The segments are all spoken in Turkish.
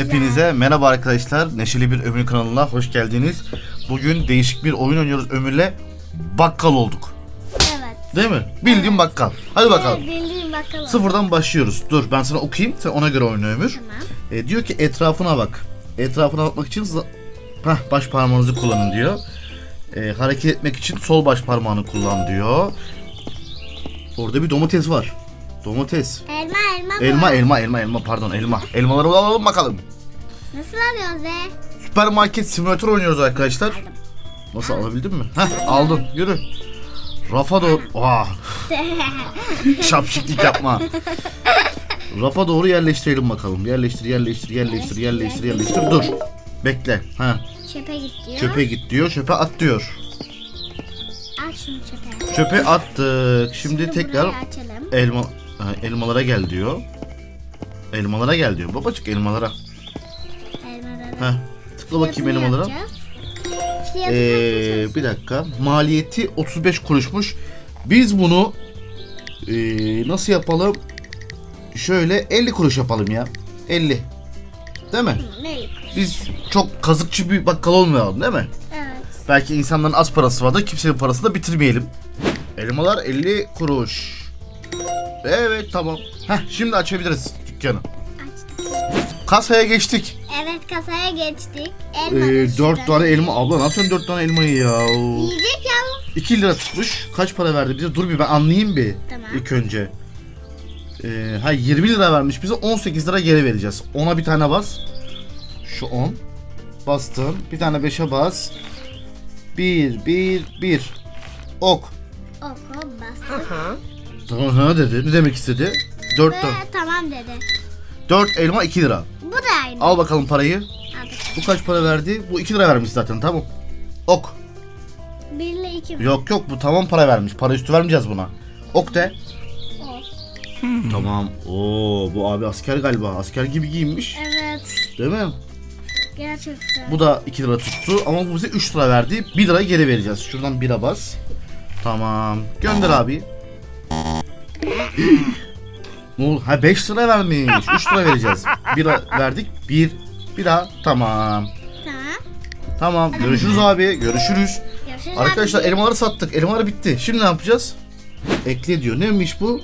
Hepinize merhaba arkadaşlar. Neşeli bir Ömür kanalına hoş geldiniz. Bugün değişik bir oyun oynuyoruz Ömür'le. Bakkal olduk. Evet. Değil mi? Bildiğin bakkal. Hadi bakalım. Evet, bildiğim bakalım. Sıfırdan başlıyoruz. Dur ben sana okuyayım. Sen ona göre oyna Ömür. Tamam. E, diyor ki etrafına bak. Etrafına bakmak için Heh, baş parmağınızı kullanın diyor. E, hareket etmek için sol baş parmağını kullan diyor. Orada bir domates var. Domates. Elma elma. Elma elma elma pardon elma. Elmaları alalım bakalım. Nasıl alıyoruz be? Süpermarket simülatör oynuyoruz arkadaşlar. Nasıl alabildin mi? Heh aldın yürü. Rafa doğru... Ah, şapşiklik yapma. Rafa doğru yerleştirelim bakalım. Yerleştir, yerleştir, yerleştir, yerleştir, yerleştir. Dur. Bekle. Ha. Çöpe git diyor. Çöpe git diyor. Çöpe at diyor. Al şunu çöpe. Çöpe attık. Şimdi tekrar burayı açalım. elma elmalara gel diyor. Elmalara gel diyor. Babacık elmalara. Elmaları. Heh. Tıkla bakayım Fiyatını elmalara. yapacağız. Fiyatını Ee, yapacağız. bir dakika. Maliyeti 35 kuruşmuş. Biz bunu ee, nasıl yapalım? Şöyle 50 kuruş yapalım ya. 50. Değil mi? Ne? Biz çok kazıkçı bir bakkal olmayalım değil mi? Evet. Belki insanların az parası vardır. Kimsenin parasını da bitirmeyelim. Elmalar 50 kuruş. Evet tamam. Heh, şimdi açabiliriz dükkanı. Açtık. Kasaya geçtik. Evet kasaya geçtik. Ee, Elma. 4 tane elma. Abla ne yapıyorsun 4 tane elmayı ya? Yiyecek ya. 2 lira tutmuş. Kaç para verdi bize? Dur bir ben anlayayım bir. Tamam. İlk önce. Ee, ha 20 lira vermiş bize 18 lira geri vereceğiz. Ona bir tane bas. Şu 10. Bastın. Bir tane 5'e bas. 1 1 1. Ok. Oku bastık. Tamam ha dedi. Ne demek istedi? 4 Ve tamam dedi. 4 elma 2 lira. Bu da aynı. Al bakalım parayı. Aldık. Bu kaç para verdi? Bu 2 lira vermiş zaten tamam. Ok. Bir ile iki mi? Yok yok bu tamam para vermiş. Para üstü vermeyeceğiz buna. Ok de. O. Tamam. Oo bu abi asker galiba. Asker gibi giyinmiş. Evet. Değil mi? Gerçekten. Bu da 2 lira tuttu ama bu bize 3 lira verdi. 1 lira geri vereceğiz. Şuradan 1'e bas. Tamam. Gönder abi. Ne oldu? Ha 5 lira vermiş. 3 lira vereceğiz. 1 lira verdik. 1 bir daha. Tamam. Tamam. Tamam. Görüşürüz abi. Görüşürüz. Görüşürüz Arkadaşlar abi. elmaları sattık. Elmalar bitti. Şimdi ne yapacağız? Ekle diyor. Neymiş bu?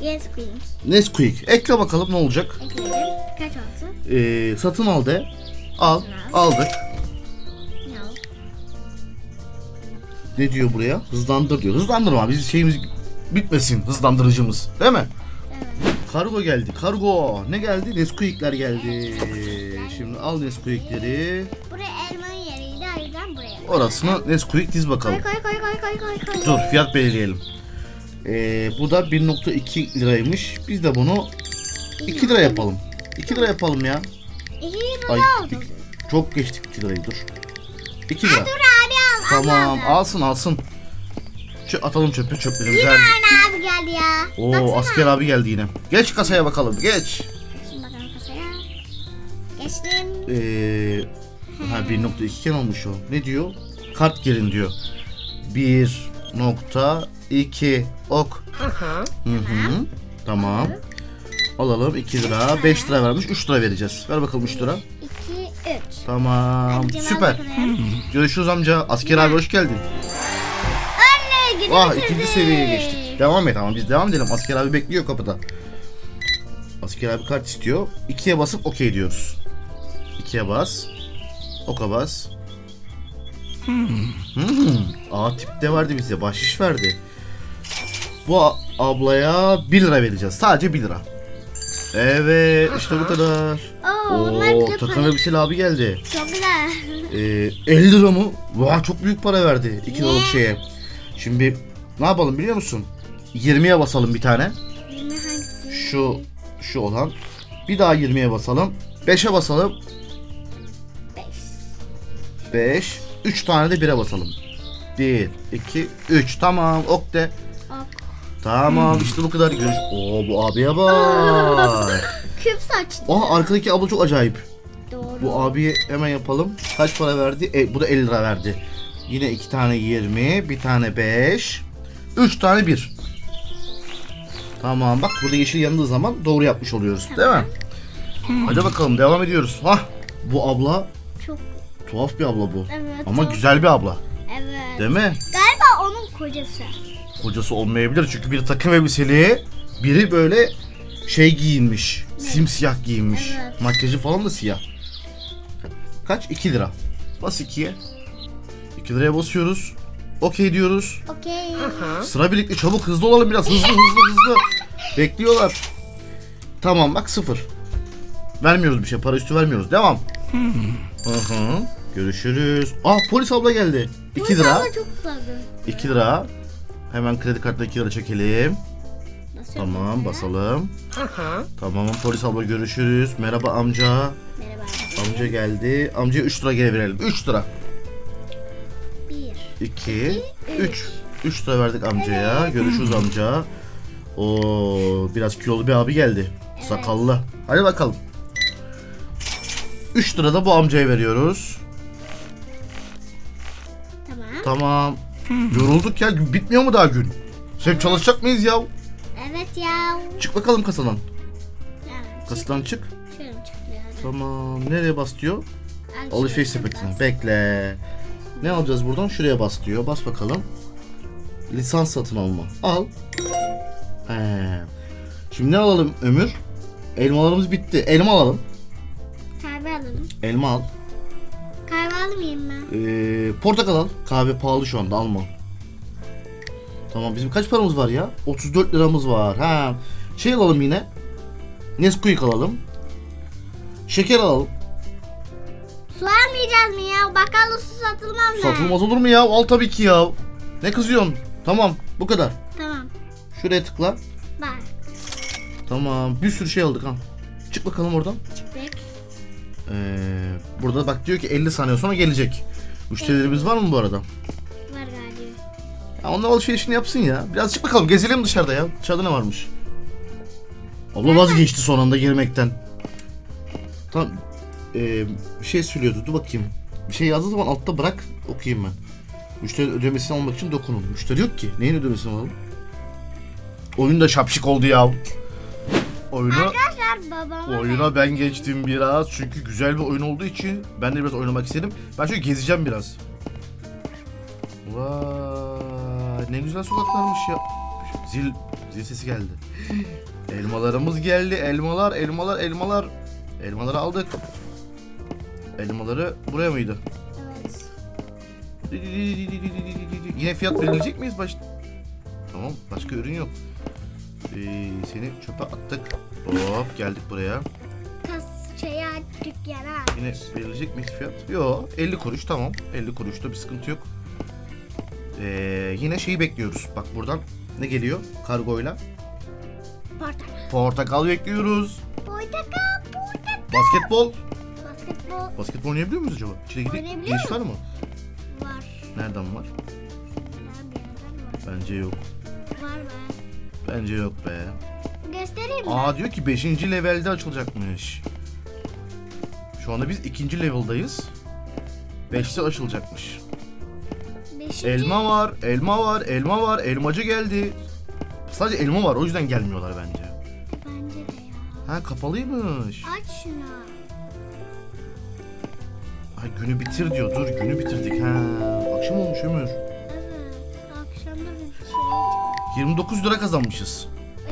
Yes Queen. Nesquik. Ekle bakalım ne olacak? Ekledim. Kaç olsun? Ee, satın al de. Al. Satın al. Aldık. Ne diyor buraya? Hızlandır diyor. Hızlandırma. Biz şeyimiz bitmesin hızlandırıcımız. Değil mi? Evet. Kargo geldi. Kargo. Ne geldi? Nesquik'ler geldi. Şimdi al Nesquik'leri. Buraya elmanın yeriydi o yüzden buraya. Orasına Nesquik diz bakalım. Koy koy koy koy koy koy koy. Dur fiyat belirleyelim. Ee, bu da 1.2 liraymış. Biz de bunu 2 lira yapalım. 2 lira yapalım ya. İki lira Ay, oldu. çok geçtik 2 lirayı dur. 2 lira. Dur abi al. Tamam al. alsın alsın. Çö atalım çöpe çöplerimizi. Yine aynı abi geldi ya. Oo Baksana. asker abi geldi yine. Geç kasaya bakalım geç. Şimdi bakalım kasaya. Geçtim. Ee, ha 1.2 iken olmuş o. Ne diyor? Kart girin diyor. 1.2 ok. Hı hı. Tamam. Alalım 2 lira. 5 lira vermiş. 3 lira vereceğiz. Ver bakalım 3 lira. İki, üç. Tamam. Amcama Süper. Görüşürüz amca. Asker abi hoş geldin. Ah bitirdik. ikinci seviyeye geçtik. Devam et ama biz devam edelim. Asker abi bekliyor kapıda. Asker abi kart istiyor. İkiye basıp okey diyoruz. İkiye bas. Oka bas. Hmm. A tipte verdi bize. Bahşiş verdi. Bu ablaya 1 lira vereceğiz. Sadece 1 lira. Evet işte bu kadar. Oo, takım elbiseli abi geldi. Çok güzel. Ee, 50 lira mı? Vay çok büyük para verdi. 2 liralık şeye. Şimdi ne yapalım biliyor musun? 20'ye basalım bir tane. Yirmi hangisi? Şu şu olan. Bir daha 20'ye basalım. 5'e basalım. Beş. 5. 3 tane de 1'e basalım. 1, 2, 3. Tamam ok de. Ok. Tamam işte bu kadar. Görüş. Oo bu abiye bak. Küp saçlı. Aha arkadaki abla çok acayip. Doğru. Bu abiye hemen yapalım. Kaç para verdi? E, bu da 50 lira verdi. Yine iki tane 20, bir tane 5, 3 tane 1. Tamam bak burada yeşil yandığı zaman doğru yapmış oluyoruz değil mi? Hadi bakalım devam ediyoruz. Hah bu abla Çok. tuhaf bir abla bu. Evet. Ama çok- güzel bir abla. Evet. Değil mi? Galiba onun kocası. Kocası olmayabilir çünkü biri takım elbiseli, biri böyle şey giyinmiş. Simsiyah giyinmiş. Evet. Makyajı falan da siyah. Kaç? 2 lira. Bas 2'ye. 2 liraya basıyoruz. Okey diyoruz. Okey. Sıra birlikte çabuk hızlı olalım biraz. Hızlı hızlı hızlı. Bekliyorlar. Tamam bak sıfır. Vermiyoruz bir şey. Para üstü vermiyoruz. Devam. Hı hı. Görüşürüz. Ah polis abla geldi. 2 lira. Ama çok fazla. 2 lira. Hemen kredi kartına 2 lira çekelim. Nasıl Tamam yapayım? basalım. Tamam polis abla görüşürüz. Merhaba amca. Merhaba. Amca geldi. Amcaya 3 lira geri verelim. 3 lira. Bir. 2 3 3 lira verdik amcaya. Görüşürüz amca. Oo biraz kilolu bir abi geldi. Sakallı. Hadi bakalım. 3 lira da bu amcaya veriyoruz. Tamam. Tamam. Yorulduk ya. Bitmiyor mu daha gün? Sen çalışacak mıyız ya? Evet ya. Çık bakalım kasadan. Evet. Kasadan çık. Şöyle çıkıyor. Tamam. Nereye bas diyor? Al Alışveriş sepetine. Bekle. Ne alacağız buradan? Şuraya bas diyor. Bas bakalım. Lisans satın alma. Al. He. Şimdi ne alalım Ömür? Elmalarımız bitti. Elma alalım. Kahve alalım. Elma al. Kahve almayayım ben. Ee, portakal al. Kahve pahalı şu anda alma. Tamam bizim kaç paramız var ya? 34 liramız var. Ha. Şey alalım yine. Nesquik alalım. Şeker alalım. Almayacağız mı ya? Bakkalda su satılmaz mı? Satılmaz olur mu ya? Al tabii ki ya. Ne kızıyorsun? Tamam bu kadar. Tamam. Şuraya tıkla. Bak. Tamam. Bir sürü şey aldık ha. Çık bakalım oradan. Çıktık. Ee, burada bak diyor ki 50 saniye sonra gelecek. Müşterilerimiz var mı bu arada? Var galiba. Ya onlar alışverişini yapsın ya. Biraz çık bakalım gezelim dışarıda ya. Dışarıda ne varmış? Abla vazgeçti son anda girmekten. Tamam. Ee, bir şey söylüyordu. Dur bakayım. Bir şey yazdığı zaman altta bırak okuyayım ben. Müşteri ödemesini almak için dokunun. Müşteri yok ki. Neyin ödemesini alalım? Oyun da şapşik oldu ya. Oyunu Arkadaşlar babama Oyuna ben geçtim biraz çünkü güzel bir oyun olduğu için ben de biraz oynamak istedim. Ben şöyle gezeceğim biraz. Vay ne güzel sokaklarmış ya. Zil zil sesi geldi. Elmalarımız geldi. Elmalar, elmalar, elmalar. Elmaları aldık. Elmaları buraya mıydı? Evet. Yine fiyat belirleyecek miyiz başta? Tamam, başka ürün yok. Ee, seni çöpe attık. Hop geldik buraya. Kas şeye dükkana. Yine verilecek mi fiyat? Yo 50 kuruş tamam. 50 kuruşta bir sıkıntı yok. Ee, yine şeyi bekliyoruz. Bak buradan ne geliyor kargoyla? Portakal. Portakal bekliyoruz. Portakal. Portakal. Basketbol. Basketbol Basketbol oynayabiliyor muyuz acaba? İçine gidip giriş var mı? var. Nereden var? Nereden var. Bence yok. Var be. Bence yok be. Göstereyim mi? Aa diyor ki 5. levelde açılacakmış. Şu anda biz 2. level'dayız. 5'te açılacakmış. Beşinci. Elma var, elma var, elma var, elmacı geldi. Sadece elma var o yüzden gelmiyorlar bence. Bence de ya. Ha kapalıymış. Aç şunu. Ha günü bitir diyor. Dur günü bitirdik. Ha akşam olmuş Ömür. Evet. Akşamda biz dışarıya çıktık. 29 lira kazanmışız.